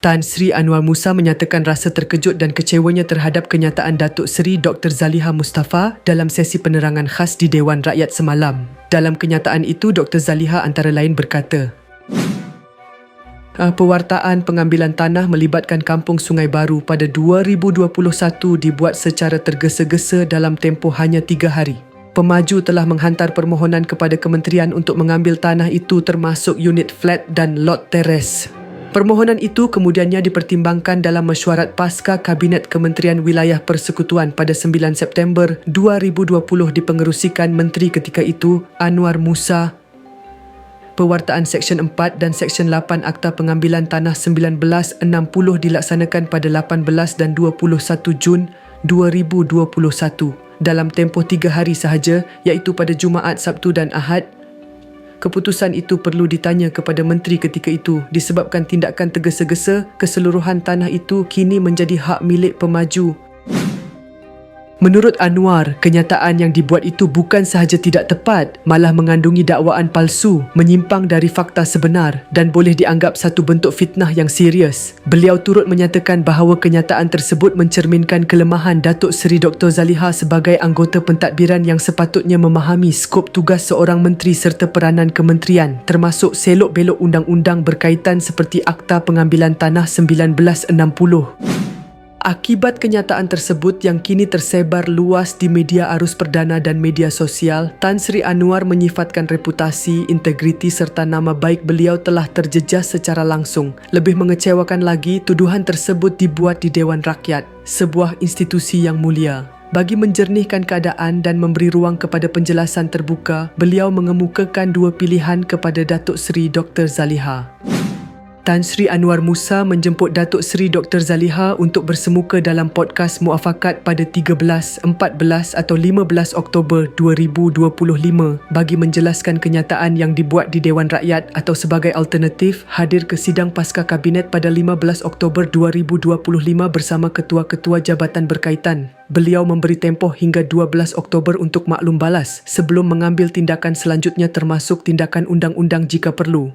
Tan Sri Anwar Musa menyatakan rasa terkejut dan kecewanya terhadap kenyataan Datuk Seri Dr. Zaliha Mustafa dalam sesi penerangan khas di Dewan Rakyat semalam. Dalam kenyataan itu, Dr. Zaliha antara lain berkata, "Ah, Pewartaan pengambilan tanah melibatkan Kampung Sungai Baru pada 2021 dibuat secara tergesa-gesa dalam tempoh hanya tiga hari. Pemaju telah menghantar permohonan kepada kementerian untuk mengambil tanah itu termasuk unit flat dan lot teres. Permohonan itu kemudiannya dipertimbangkan dalam mesyuarat pasca Kabinet Kementerian Wilayah Persekutuan pada 9 September 2020 dipengerusikan Menteri ketika itu Anwar Musa. Pewartaan Seksyen 4 dan Seksyen 8 Akta Pengambilan Tanah 1960 dilaksanakan pada 18 dan 21 Jun 2021 dalam tempoh tiga hari sahaja iaitu pada Jumaat, Sabtu dan Ahad Keputusan itu perlu ditanya kepada menteri ketika itu disebabkan tindakan tergesa-gesa keseluruhan tanah itu kini menjadi hak milik pemaju. Menurut Anwar, kenyataan yang dibuat itu bukan sahaja tidak tepat, malah mengandungi dakwaan palsu, menyimpang dari fakta sebenar dan boleh dianggap satu bentuk fitnah yang serius. Beliau turut menyatakan bahawa kenyataan tersebut mencerminkan kelemahan Datuk Seri Dr. Zaliha sebagai anggota pentadbiran yang sepatutnya memahami skop tugas seorang menteri serta peranan kementerian, termasuk selok-belok undang-undang berkaitan seperti Akta Pengambilan Tanah 1960. Akibat kenyataan tersebut yang kini tersebar luas di media arus perdana dan media sosial, Tan Sri Anwar menyifatkan reputasi, integriti serta nama baik beliau telah terjejas secara langsung. Lebih mengecewakan lagi, tuduhan tersebut dibuat di Dewan Rakyat, sebuah institusi yang mulia. Bagi menjernihkan keadaan dan memberi ruang kepada penjelasan terbuka, beliau mengemukakan dua pilihan kepada Datuk Seri Dr. Zaliha. Tan Sri Anwar Musa menjemput Datuk Seri Dr. Zaliha untuk bersemuka dalam podcast Muafakat pada 13, 14 atau 15 Oktober 2025 bagi menjelaskan kenyataan yang dibuat di Dewan Rakyat atau sebagai alternatif hadir ke sidang pasca kabinet pada 15 Oktober 2025 bersama ketua-ketua jabatan berkaitan. Beliau memberi tempoh hingga 12 Oktober untuk maklum balas sebelum mengambil tindakan selanjutnya termasuk tindakan undang-undang jika perlu.